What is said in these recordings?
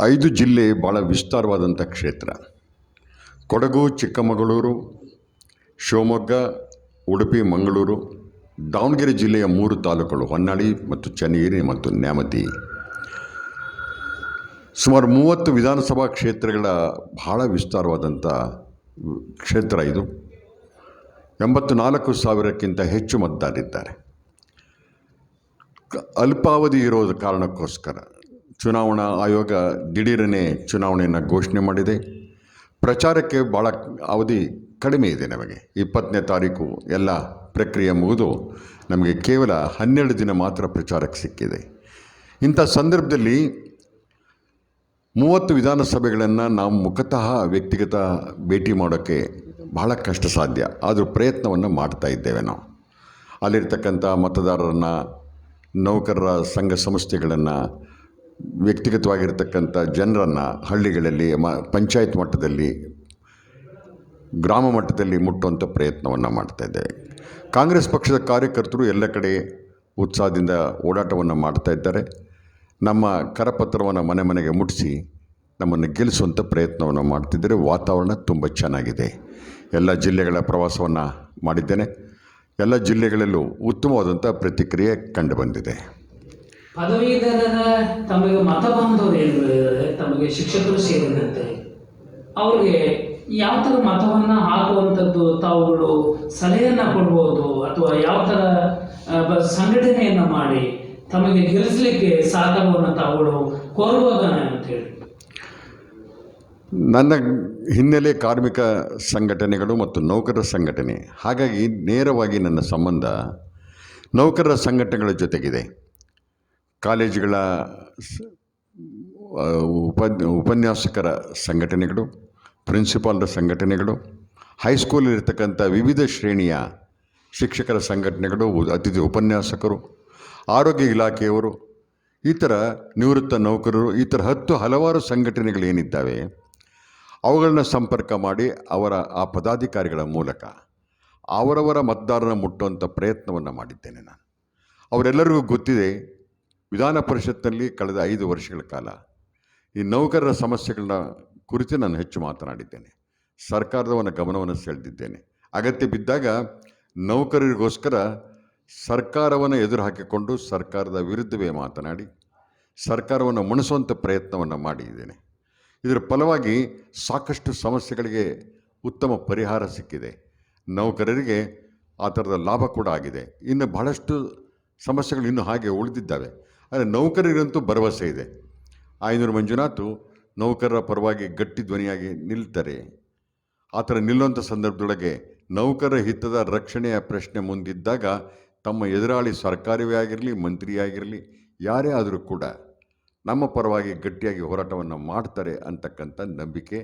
ಐದು ಜಿಲ್ಲೆ ಭಾಳ ವಿಸ್ತಾರವಾದಂಥ ಕ್ಷೇತ್ರ. ಕೊಡಗು, ಚಿಕ್ಕಮಗಳೂರು, ಶಿವಮೊಗ್ಗ, ಉಡುಪಿ, ಮಂಗಳೂರು, ದಾವಣಗೆರೆ ಜಿಲ್ಲೆಯ ಮೂರು ತಾಲೂಕುಗಳು ಹೊನ್ನಾಳಿ ಮತ್ತು ಚನ್ನಗಿರಿ ಮತ್ತು ನ್ಯಾಮತಿ. ಸುಮಾರು ಮೂವತ್ತು ವಿಧಾನಸಭಾ ಕ್ಷೇತ್ರಗಳ ಬಹಳ ವಿಸ್ತಾರವಾದಂಥ ಕ್ಷೇತ್ರ ಇದು. ಎಂಬತ್ತು ನಾಲ್ಕು ಸಾವಿರಕ್ಕಿಂತ ಹೆಚ್ಚು ಮತದಾರರಿದ್ದಾರೆ. ಅಲ್ಪಾವಧಿ ಇರೋದ ಕಾರಣಕ್ಕೋಸ್ಕರ. ಚುನಾವಣಾ ಆಯೋಗ ದಿಢೀರನೆ ಚುನಾವಣೆಯನ್ನು ಘೋಷಣೆ ಮಾಡಿದೆ. ಪ್ರಚಾರಕ್ಕೆ ಭಾಳ ಅವಧಿ ಕಡಿಮೆ ಇದೆ ನಮಗೆ. ಇಪ್ಪತ್ತನೇ ತಾರೀಕು ಎಲ್ಲ ಪ್ರಕ್ರಿಯೆ ಮುಗಿದು ನಮಗೆ ಕೇವಲ ಹನ್ನೆರಡು ದಿನ ಮಾತ್ರ ಪ್ರಚಾರಕ್ಕೆ ಸಿಕ್ಕಿದೆ. ಇಂಥ ಸಂದರ್ಭದಲ್ಲಿ ಮೂವತ್ತು ವಿಧಾನಸಭೆಗಳನ್ನು ನಾವು ಮುಖತಃ ವ್ಯಕ್ತಿಗತ ಭೇಟಿ ಮಾಡೋಕ್ಕೆ ಬಹಳ ಕಷ್ಟ ಸಾಧ್ಯ. ಆದರೂ ಪ್ರಯತ್ನವನ್ನು ಮಾಡ್ತಾ ಇದ್ದೇವೆ ನಾವು. ಅಲ್ಲಿರ್ತಕ್ಕಂಥ ಮತದಾರರನ್ನು, ನೌಕರರ ಸಂಘ ಸಂಸ್ಥೆಗಳನ್ನು ವ್ಯಕ್ತಿಗತವಾಗಿರ್ತಕ್ಕಂಥ ಜನರನ್ನು ಹಳ್ಳಿಗಳಲ್ಲಿ ಮ, ಪಂಚಾಯತ್ ಮಟ್ಟದಲ್ಲಿ, ಗ್ರಾಮ ಮಟ್ಟದಲ್ಲಿ ಮುಟ್ಟುವಂಥ ಪ್ರಯತ್ನವನ್ನು ಮಾಡ್ತಾ ಇದ್ದೇವೆ ಕಾಂಗ್ರೆಸ್ ಪಕ್ಷದ ಕಾರ್ಯಕರ್ತರು ಎಲ್ಲ ಕಡೆ ಉತ್ಸಾಹದಿಂದ ಓಡಾಟವನ್ನು ಮಾಡ್ತಾ ಇದ್ದಾರೆ. ನಮ್ಮ ಕರಪತ್ರವನ್ನು ಮನೆ ಮನೆಗೆ ಮುಟ್ಟಿಸಿ ನಮ್ಮನ್ನು ಗೆಲ್ಲಿಸುವಂಥ ಪ್ರಯತ್ನವನ್ನು ಮಾಡ್ತಿದ್ದರೆ. ವಾತಾವರಣ ತುಂಬ ಚೆನ್ನಾಗಿದೆ. ಎಲ್ಲ ಜಿಲ್ಲೆಗಳ ಪ್ರವಾಸವನ್ನು ಮಾಡಿದ್ದೇನೆ. ಎಲ್ಲ ಜಿಲ್ಲೆಗಳಲ್ಲೂ ಉತ್ತಮವಾದಂಥ ಪ್ರತಿಕ್ರಿಯೆ ಕಂಡುಬಂದಿದೆ ಪದವೀಧರರ ತಮಗೆ ಮತ ಬಾಂಧವರು ಏನಿದ್ದಾರೆ ತಮಗೆ ಶಿಕ್ಷಕರು ಸೇರಿದಂತೆ. ಅವ್ರಿಗೆ ಯಾವ ಥರ ಮತವನ್ನು ಹಾಕುವಂಥದ್ದು ತಾವುಗಳು ಸಲಹೆಯನ್ನು ಕೊಡ್ಬೋದು? ಅಥವಾ ಯಾವ ಥರ ಸಂಘಟನೆಯನ್ನು ಮಾಡಿ ತಮಗೆ ಗೆಲ್ಲಿಸಲಿಕ್ಕೆ ಸಹಕಾರವನ್ನು ತಾವುಗಳು ಅಂತ ಹೇಳಿ. ನನ್ನ ಹಿನ್ನೆಲೆ ಕಾರ್ಮಿಕ ಸಂಘಟನೆಗಳು ಮತ್ತು ನೌಕರರ ಸಂಘಟನೆ. ಹಾಗಾಗಿ ನೇರವಾಗಿ ನನ್ನ ಸಂಬಂಧ ನೌಕರರ ಸಂಘಟನೆಗಳ ಜೊತೆಗಿದೆ. ಕಾಲೇಜುಗಳ ಸ್ ಉಪನ್ಯಾಸಕರ ಸಂಘಟನೆಗಳು, ಪ್ರಿನ್ಸಿಪಾಲ್ರ ಸಂಘಟನೆಗಳು, ಹೈಸ್ಕೂಲಲ್ಲಿರ್ತಕ್ಕಂಥ ವಿವಿಧ ಶ್ರೇಣಿಯ ಶಿಕ್ಷಕರ ಸಂಘಟನೆಗಳು, ಅತಿಥಿ ಉಪನ್ಯಾಸಕರು, ಆರೋಗ್ಯ ಇಲಾಖೆಯವರು ಈ ಥರ ನಿವೃತ್ತ ನೌಕರರು, ಈ ಥರ ಹತ್ತು ಹಲವಾರು ಸಂಘಟನೆಗಳೇನಿದ್ದಾವೆ ಅವುಗಳನ್ನ ಸಂಪರ್ಕ ಮಾಡಿ ಅವರ ಆ ಪದಾಧಿಕಾರಿಗಳ ಮೂಲಕ ಅವರವರ ಮತದಾರನ ಮುಟ್ಟುವಂಥ ಪ್ರಯತ್ನವನ್ನು ಮಾಡಿದ್ದೇನೆ ನಾನು. ಅವರೆಲ್ಲರಿಗೂ ಗೊತ್ತಿದೆ ವಿಧಾನ ಪರಿಷತ್ನಲ್ಲಿ ಕಳೆದ ಐದು ವರ್ಷಗಳ ಕಾಲ ಈ ನೌಕರರ ಸಮಸ್ಯೆಗಳನ್ನ ಕುರಿತು ನಾನು ಹೆಚ್ಚು ಮಾತನಾಡಿದ್ದೇನೆ. ಸರ್ಕಾರದವನ ಗಮನವನ್ನು ಸೆಳೆದಿದ್ದೇನೆ. ಅಗತ್ಯ ಬಿದ್ದಾಗ ನೌಕರರಿಗೋಸ್ಕರ ಸರ್ಕಾರವನ್ನು ಎದುರು ಹಾಕಿಕೊಂಡು ಸರ್ಕಾರದ ವಿರುದ್ಧವೇ ಮಾತನಾಡಿ, ಸರ್ಕಾರವನ್ನು ಮುಣಿಸುವಂಥ ಪ್ರಯತ್ನವನ್ನು ಮಾಡಿದ್ದೇನೆ. ಇದರ ಫಲವಾಗಿ ಸಾಕಷ್ಟು ಸಮಸ್ಯೆಗಳಿಗೆ ಉತ್ತಮ ಪರಿಹಾರ ಸಿಕ್ಕಿದೆ. ನೌಕರರಿಗೆ ಆ ಥರದ ಲಾಭ ಕೂಡ ಆಗಿದೆ. ಇನ್ನು ಬಹಳಷ್ಟು ಸಮಸ್ಯೆಗಳು ಇನ್ನೂ ಹಾಗೆ ಉಳಿದಿದ್ದಾವೆ. ಆದರೆ ನೌಕರರಿಗಂತೂ ಭರವಸೆ ಇದೆ. ಆಯನೂರು ಮಂಜುನಾಥು ನೌಕರರ ಪರವಾಗಿ ಗಟ್ಟಿ ಧ್ವನಿಯಾಗಿ ನಿಲ್ತಾರೆ. ಆ ಥರ ನಿಲ್ಲುವಂಥ ಸಂದರ್ಭದೊಳಗೆ ನೌಕರರ ಹಿತದ ರಕ್ಷಣೆಯ ಪ್ರಶ್ನೆ ಮುಂದಿದ್ದಾಗ ತಮ್ಮ ಎದುರಾಳಿ ಸರ್ಕಾರವೇ ಆಗಿರಲಿ, ಮಂತ್ರಿಯಾಗಿರಲಿ, ಯಾರೇ ಆದರೂ ಕೂಡ ನಮ್ಮ ಪರವಾಗಿ ಗಟ್ಟಿಯಾಗಿ ಹೋರಾಟವನ್ನು ಮಾಡ್ತಾರೆ ಅಂತಕ್ಕಂಥ ನಂಬಿಕೆ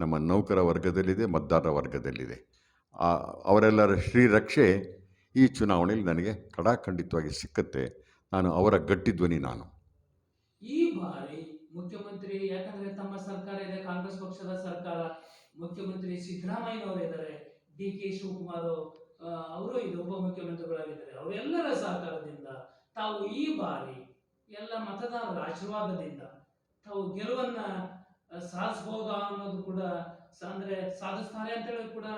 ನಮ್ಮ ನೌಕರ ವರ್ಗದಲ್ಲಿದೆ, ಮತದಾರರ ವರ್ಗದಲ್ಲಿದೆ. ಅವರೆಲ್ಲರ ಶ್ರೀರಕ್ಷೆ ಈ ಚುನಾವಣೆಯಲ್ಲಿ ನನಗೆ ಕಡಾಖಂಡಿತವಾಗಿ ಸಿಕ್ಕತ್ತೆ. ನಾನು ಅವರ ಗಟ್ಟಿ ಧ್ವನಿ ನಾನು. ಈ ಬಾರಿ ಮುಖ್ಯಮಂತ್ರಿ, ಯಾಕಂದ್ರೆ ತಮ್ಮ ಸರ್ಕಾರ ಇದೆ, ಕಾಂಗ್ರೆಸ್ ಪಕ್ಷದ ಸರ್ಕಾರ, ಮುಖ್ಯಮಂತ್ರಿ ಸಿದ್ದರಾಮಯ್ಯನವರು ಇದ್ದಾರೆ ಡಿ ಕೆ ಶಿವಕುಮಾರ್ ಅವರು ಇದು ಉಪಮುಖ್ಯಮಂತ್ರಿಗಳಾಗಿದ್ದಾರೆ. ಅವರೆಲ್ಲರ ಸಹಕಾರದಿಂದ ತಾವು ಈ ಬಾರಿ ಎಲ್ಲ ಮತದಾರರ ಆಶೀರ್ವಾದದಿಂದ ತಾವು ಗೆಲುವನ್ನ ಸಾಧಿಸಬಹುದಾ ಅನ್ನೋದು ಕೂಡ ಅಂದ್ರೆ ಸಾಧಿಸ್ತಾರೆ ಅಂತೇಳಿ ಕೂಡ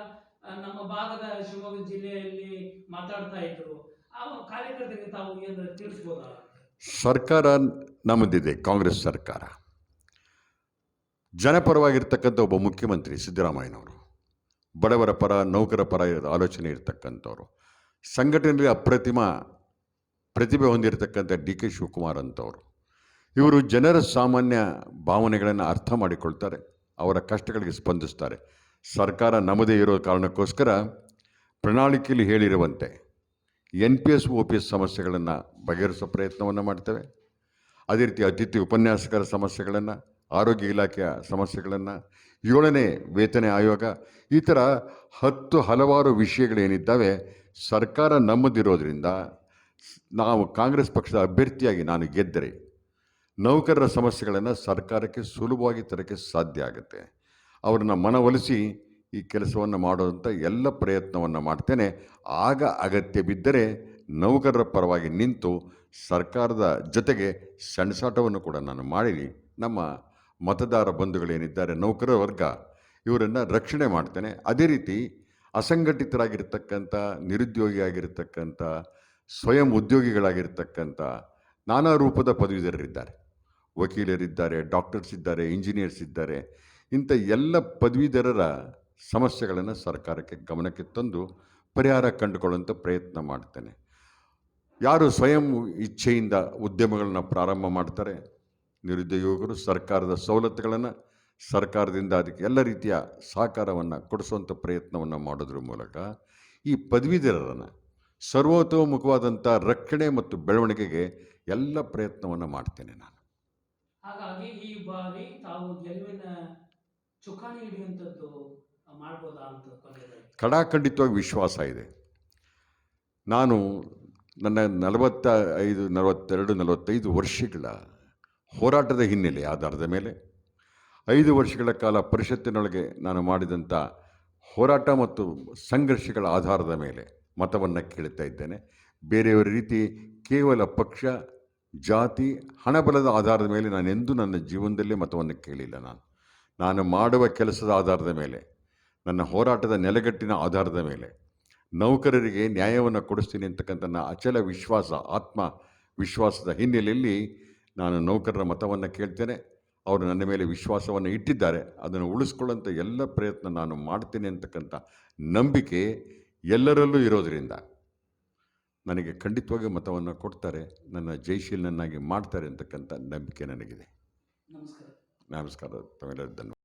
ನಮ್ಮ ಭಾಗದ ಶಿವಮೊಗ್ಗ ಜಿಲ್ಲೆಯಲ್ಲಿ ಮಾತಾಡ್ತಾ ಇದ್ರು. ಸರ್ಕಾರ ನಮ್ಮದಿದೆ, ಕಾಂಗ್ರೆಸ್ ಸರ್ಕಾರ. ಜನಪರವಾಗಿರ್ತಕ್ಕಂಥ ಒಬ್ಬ ಮುಖ್ಯಮಂತ್ರಿ ಸಿದ್ದರಾಮಯ್ಯನವರು, ಬಡವರ ಪರ ನೌಕರ ಪರ ಆಲೋಚನೆ ಇರ್ತಕ್ಕಂಥವ್ರು. ಸಂಘಟನೆಯಲ್ಲಿ ಅಪ್ರತಿಮ ಪ್ರತಿಭೆ ಹೊಂದಿರತಕ್ಕಂಥ ಡಿ ಕೆ ಶಿವಕುಮಾರ್ ಅಂತವರು. ಇವರು ಜನರ ಸಾಮಾನ್ಯ ಭಾವನೆಗಳನ್ನು ಅರ್ಥ ಮಾಡಿಕೊಳ್ತಾರೆ, ಅವರ ಕಷ್ಟಗಳಿಗೆ ಸ್ಪಂದಿಸ್ತಾರೆ. ಸರ್ಕಾರ ನಮ್ಮದೇ ಇರೋ ಕಾರಣಕ್ಕೋಸ್ಕರ ಪ್ರಣಾಳಿಕೆಯಲ್ಲಿ ಹೇಳಿರುವಂತೆ N P S, O P S ಸಮಸ್ಯೆಗಳನ್ನು ಬಗೆಹರಿಸೋ ಪ್ರಯತ್ನವನ್ನು ಮಾಡ್ತೇವೆ. ಅದೇ ರೀತಿ ಅತಿಥಿ ಉಪನ್ಯಾಸಕರ ಸಮಸ್ಯೆಗಳನ್ನು, ಆರೋಗ್ಯ ಇಲಾಖೆಯ ಸಮಸ್ಯೆಗಳನ್ನು, ಏಳನೇ ವೇತನ ಆಯೋಗ, ಈ ಥರ ಹತ್ತು ಹಲವಾರು ವಿಷಯಗಳೇನಿದ್ದಾವೆ ಸರ್ಕಾರ ನಮ್ಮದಿರೋದ್ರಿಂದ ನಾವು ಕಾಂಗ್ರೆಸ್ ಪಕ್ಷದ ಅಭ್ಯರ್ಥಿಯಾಗಿ ನಾನು ಗೆದ್ದರೆ ನೌಕರರ ಸಮಸ್ಯೆಗಳನ್ನು ಸರ್ಕಾರಕ್ಕೆ ಸುಲಭವಾಗಿ ತರೋಕ್ಕೆ ಸಾಧ್ಯ ಆಗುತ್ತೆ. ಅವರನ್ನು ಮನವೊಲಿಸಿ ಈ ಕೆಲಸವನ್ನು ಮಾಡುವಂಥ ಎಲ್ಲ ಪ್ರಯತ್ನವನ್ನು ಮಾಡ್ತೇನೆ. ಆಗ ಅಗತ್ಯ ಬಿದ್ದರೆ ನೌಕರರ ಪರವಾಗಿ ನಿಂತು ಸರ್ಕಾರದ ಜೊತೆಗೆ ಸಣ್ಸಾಟವನ್ನು ಕೂಡ ನಾನು ಮಾಡಿ ನಮ್ಮ ಮತದಾರ ಬಂಧುಗಳೇನಿದ್ದಾರೆ ನೌಕರ ವರ್ಗ, ಇವರನ್ನು ರಕ್ಷಣೆ ಮಾಡ್ತೇನೆ. ಅದೇ ರೀತಿ ಅಸಂಘಟಿತರಾಗಿರ್ತಕ್ಕಂಥ, ನಿರುದ್ಯೋಗಿಯಾಗಿರ್ತಕ್ಕಂಥ, ಸ್ವಯಂ ಉದ್ಯೋಗಿಗಳಾಗಿರ್ತಕ್ಕಂಥ ನಾನಾ ರೂಪದ ಪದವೀಧರರಿದ್ದಾರೆ. ವಕೀಲರಿದ್ದಾರೆ, ಡಾಕ್ಟರ್ಸ್ ಇದ್ದಾರೆ, ಇಂಜಿನಿಯರ್ಸ್ ಇದ್ದಾರೆ. ಇಂಥ ಎಲ್ಲ ಪದವೀಧರರ ಸಮಸ್ಯೆಗಳನ್ನು ಸರ್ಕಾರಕ್ಕೆ ಗಮನಕ್ಕೆ ತಂದು ಪರಿಹಾರ ಕಂಡುಕೊಳ್ಳುವಂಥ ಪ್ರಯತ್ನ ಮಾಡ್ತೇನೆ. ಯಾರು ಸ್ವಯಂ ಇಚ್ಛೆಯಿಂದ ಉದ್ಯಮಗಳನ್ನ ಪ್ರಾರಂಭ ಮಾಡ್ತಾರೆ, ನಿರುದ್ಯೋಗಿಗಳು ಸರ್ಕಾರದ ಸವಲತ್ತುಗಳನ್ನು ಸರ್ಕಾರದಿಂದ ಅದಕ್ಕೆ ಎಲ್ಲ ರೀತಿಯ ಸಹಕಾರವನ್ನು ಕೊಡಿಸುವಂಥ ಪ್ರಯತ್ನವನ್ನು ಮಾಡೋದ್ರ ಮೂಲಕ ಈ ಪದವೀಧರರನ್ನು ಸರ್ವತೋಮುಖವಾದಂಥ ರಕ್ಷಣೆ ಮತ್ತು ಬೆಳವಣಿಗೆಗೆ ಎಲ್ಲ ಪ್ರಯತ್ನವನ್ನು ಮಾಡ್ತೇನೆ ನಾನು. ಹಾಗಾಗಿ ಈ ಬಾರಿ ತಾವು ಗೆಲುವಿನ ಚುಕ್ಕಾಣಿ ಹಿಡಿಯುವಂಥದ್ದು ಖಡಾಖಂಡಿತವಾಗಿ ವಿಶ್ವಾಸ ಇದೆ. ನಾನು ನನ್ನ ನಲವತ್ತ ಐದು ನಲವತ್ತೆರಡು, ನಲವತ್ತೈದು ವರ್ಷಗಳ ಹೋರಾಟದ ಹಿನ್ನೆಲೆ ಆಧಾರದ ಮೇಲೆ ಐದು ವರ್ಷಗಳ ಕಾಲ ಪರಿಷತ್ತಿನೊಳಗೆ ನಾನು ಮಾಡಿದಂಥ ಹೋರಾಟ ಮತ್ತು ಸಂಘರ್ಷಗಳ ಆಧಾರದ ಮೇಲೆ ಮತವನ್ನು ಕೇಳ್ತಾ ಇದ್ದೇನೆ. ಬೇರೆಯವರ ರೀತಿ ಕೇವಲ ಪಕ್ಷ, ಜಾತಿ, ಹಣಬಲದ ಆಧಾರದ ಮೇಲೆ ನಾನೆಂದೂ ನನ್ನ ಜೀವನದಲ್ಲೇ ಮತವನ್ನು ಕೇಳಿಲ್ಲ ನಾನು. ನಾನು ಮಾಡುವ ಕೆಲಸದ ಆಧಾರದ ಮೇಲೆ ನನ್ನ ಹೋರಾಟದ ನೆಲೆಗಟ್ಟಿನ ಆಧಾರದ ಮೇಲೆ. ನೌಕರರಿಗೆ ನ್ಯಾಯವನ್ನು ಕೊಡಿಸ್ತೀನಿ ಅಂತಕ್ಕಂಥ ನನ್ನ ಅಚಲ ವಿಶ್ವಾಸ ಆತ್ಮ ವಿಶ್ವಾಸದ ಹಿನ್ನೆಲೆಯಲ್ಲಿ ನಾನು ನೌಕರರ ಮತವನ್ನು ಕೇಳ್ತೇನೆ. ಅವರು ನನ್ನ ಮೇಲೆ ವಿಶ್ವಾಸವನ್ನು ಇಟ್ಟಿದ್ದಾರೆ. ಅದನ್ನು ಉಳಿಸ್ಕೊಳ್ಳೋಂಥ ಎಲ್ಲ ಪ್ರಯತ್ನ ನಾನು ಮಾಡ್ತೇನೆ ಅಂತಕ್ಕಂಥ ನಂಬಿಕೆ ಎಲ್ಲರಲ್ಲೂ ಇರೋದರಿಂದ ನನಗೆ ಖಂಡಿತವಾಗಿ ಮತವನ್ನು ಕೊಡ್ತಾರೆ. ನನ್ನ ಜೈಶೀಲನನ್ನಾಗಿ ಮಾಡ್ತಾರೆ ಅಂತಕ್ಕಂಥ ನಂಬಿಕೆ ನನಗಿದೆ. ನಮಸ್ಕಾರ. ನಮಸ್ಕಾರ. ತಮಿಳು ಧನ್ಯವಾದ.